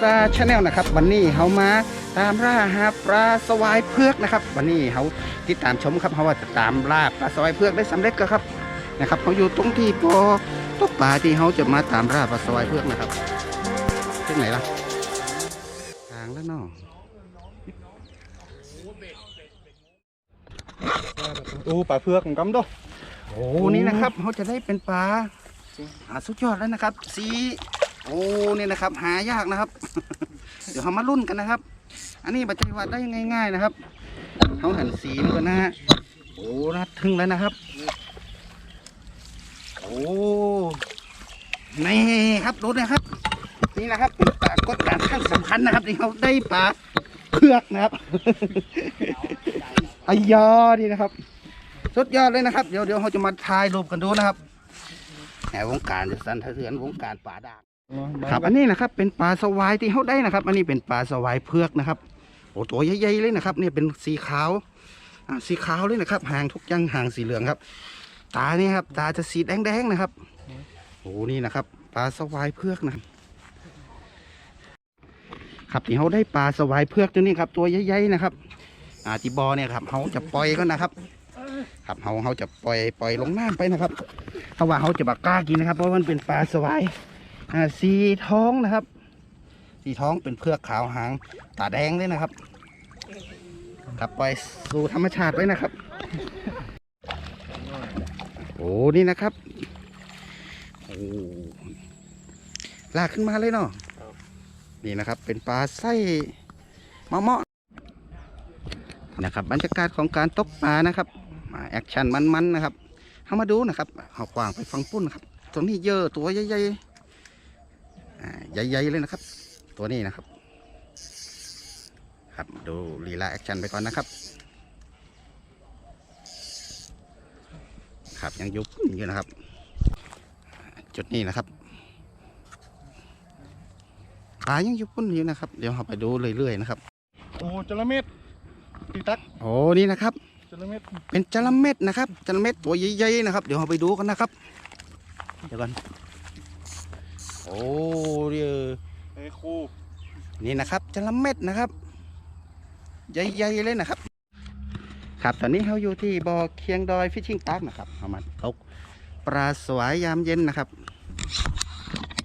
ซาชาแนลนะครับวันนี้เขามาตามล่าหาปลาสวายเพือกนะครับ วันนี้เขาติดตามชมครับเขาว่าจะตามล่าปลาสวายเพือกได้สำเร็จก็ครับนะครับเขาอยู่ตรงที่ปอตกปลาที่เขาจะมาตามล่าปลาสวายเพือกนะครับที่ไหนล่ะทางแล้วเนาะโอ้ปลาเพือกกำด้วยโอ้นี่นะครับเขาจะได้เป็นปลาหาสุดยอดแล้วนะครับสี โอ้เนี่ยนะครับ หายากนะครับ เดี๋ยวเขามาลุ้นกันนะครับ อันนี้บัจจัยวัดได้ง่าย ๆนะครับเขาหันสีมันก็นะฮะโอ้นะถึงแล้วนะครับ โอ้นี่ครับดูนะครับ นี่นะครับป็นปรากฏการขั้นสำคัญนะครับที่เขาได้ปลาเพือกนะครับอายอดีนะครับ สุดยอดเลยนะครับ เดี๋ยวเดี๋ยวเขาจะมาถ่ายรูปกันดูนะครับแหมวงการจะสั่นสะเทือนวงการป่าดาง ครับอันนี้นะครับเป็นปลาสวายที่เขาได้นะครับ อันนี้เป็นปลาสวายเพือกนะครับโอ้ตัวใหญ่ๆเลยนะครับ เนี่ยเป็นสีขาวอ่าสีขาวเลยนะครับ หางทุกยังหางสีเหลืองครับ ตานี่ครับ ตาจะสีแดงๆนะครับโอ้นี่นะครับ ปลาสวายเพือกนะครับครับที่เขาได้ปลาสวายเพือกตัวนี้ครับ ตัวใหญ่ๆนะครับ อาที่บอเนี่ยครับเขาจะปล่อยก็นะครับ ครับเขาเขาจะปล่อยปล่อยลงน้ำไปนะครับเพราะว่าเขาจะบักกล้ากินนะครับ เพราะมันเป็นปลาสวาย สีท้องนะครับ สีท้องเป็นเพือกขาวหางตาแดงเลยนะครับครับไปสู่ธรรมชาติไว้นะครับ โอ้นี่นะครับโอ้ลากขึ้นมาเลยเนาะนี่นะครับ เป็นปลาไส้มะเมาะนะครับ บรรยากาศของการตกปลานะครับมาแอคชั่นมันๆนะครับเข้ามาดูนะครับเอากวางไปฟังปุ้นนะครับตัวนี้เยอะตัวใหญ่ๆ ใหญ่ๆเลยนะครับ ตัวนี้นะครับ ครับดูลีลาแอคชั่นไปก่อนนะครับ ครับยังอยุบอยู่นะครับ จุดนี้นะครับปลายังอยุบปุ้นอยู่นะครับ เดี๋ยวเราไปดูเรื่อยๆนะครับโอ้จระเม็ดตีตักโอ้นี่นะครับจระเม็ดเป็นจระเม็ดนะครับจระเม็ดตัวใหญ่ๆนะครับ เดี๋ยวเราไปดูกันนะครับ เดี๋ยวกัน โอ้เดี๋ยวไอ้ครูนี่นะครับจระเม็ดนะครับ ใหญ่ๆเลยนะครับ ครับตอนนี้เราอยู่ที่บ่อเคียงดอยฟิชชิ่งพาร์คนะครับเรามาตกปลาสวายยามเย็นนะครับ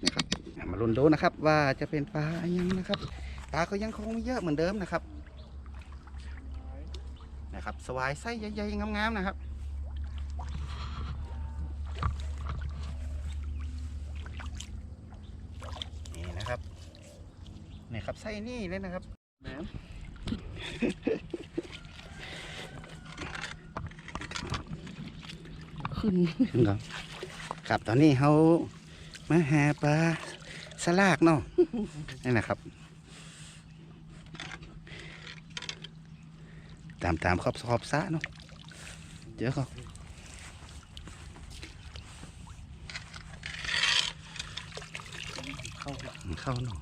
นะครับ มาลุ้นดูนะครับ ว่าจะเป็นปลาอะไรยังนะครับปลาก็ยังคงเยอะเหมือนเดิมนะครับ นะครับ สวายไส้ใหญ่ๆงามๆนะครับ นี่นะครับ นี่ครับไส้นี่เลยนะครับแหมขึ้นขึ้นก่อนครับตอนนี้เขามาหาปลาสลากเนาะนี่นะครับ ตามตามขอบขอบสระเนาะเจอเขาเข้าเข้าเนาะ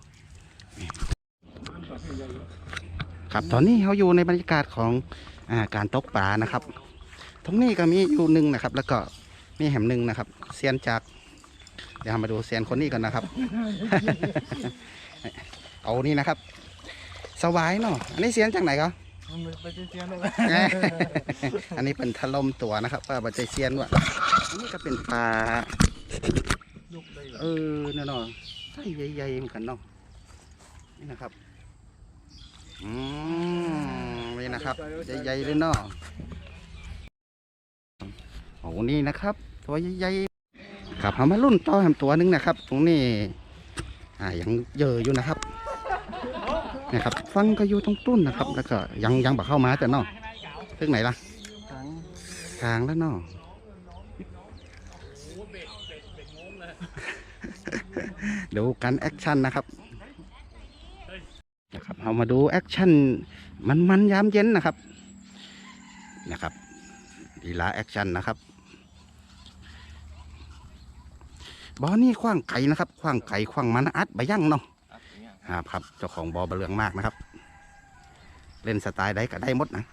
ครับตอนนี้เขาอยู่ในบรรยากาศของอาการตกปลานะครับตรงนี้ก็มีอยู่หนึ่งนะครับ แล้วก็มีแหมหนึ่งนะครับเซียนจากเดี๋ยวเรามาดูเซียนคนนี้ก่อนนะครับ เอานี่นะครับ สวายเนาะอันนี้เซียนจากไหนก็มันไปเจียนได้ไหมอันนี้เป็นทะลมตัวนะครับว่าบัจจัยเซียนว่ะอันนี้ก็เป็นปลายกได้เออเนี่ยเนาะไส้ใหญ่ๆเหมือนกันเนาะนี่นะครับ อืมนี่นะครับใหญ่ๆเลยเนาะโอ้นี่นะครับ ตัวใหญ่ๆครับเอามารุ่นต่อแหมตัวหนึงนะครับ ตรงนี้ อ่ายังเยอะอยู่นะครับนะครับ ฟังก็อยู่ตรงตุ้นนะครับ แล้วก็ยังยังบักเข้ามาแต่เนาะเรื่องไหนล่ะทั้งทางแล้วเนาะดูกันแอคชั่นนะครับ นะครับเอามาดูแอคชั่นมันมันยามเย็นนะครับนะครับดีลาแอคชั่นนะครับบอนี่ขว้างไก่นะครับขว้างไก่ขว้างมันอัดใบยั่งเนาะครับครับเจ้าของบอบะเลืองมากนะครับ เล่นสไตล์ใดก็ได้หมดนะ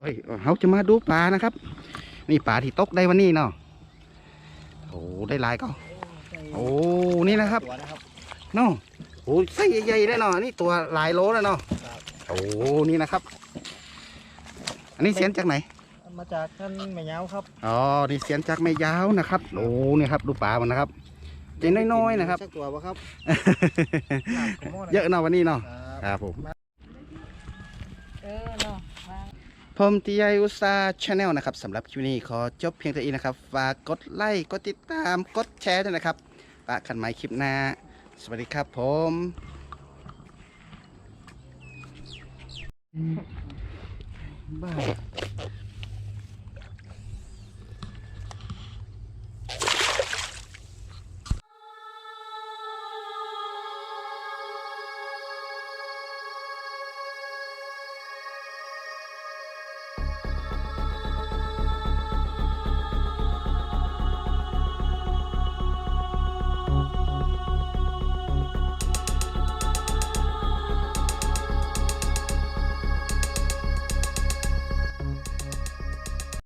เฮ้ยเขาจะมาดูปลานะครับ นี่ปลาที่ตกได้วันนี้เนาะโอ้ได้ลายก็โอ้นี่นะครับเนาะ โอ้ไส้ใหญ่ๆเลยเนาะนี่ตัวหลายโลแล้วเนาะครับโอ้นี่นะครับ อันนี้เสียนจากไหน มาจากท่านแม่ยาวครับอ๋อนี่เสียนจากไม่ยาวนะครับโอ้เนี่ยครับดูปลามันนะครับใจน้อยๆนะครับสักตัวปะครับ เยอะเนาะวันนี้เนาะครับครับผมเออเนาะวางผมตีไออุตสาชาแนลนะครับสำหรับคลิปนี้ขอจบเพียงเท่านี้นะครับฝากกดไลค์กดติดตามกดแชร์ด้วยนะครับปะกันใหม่คลิปหน้า สวัสดีครับผม บ้า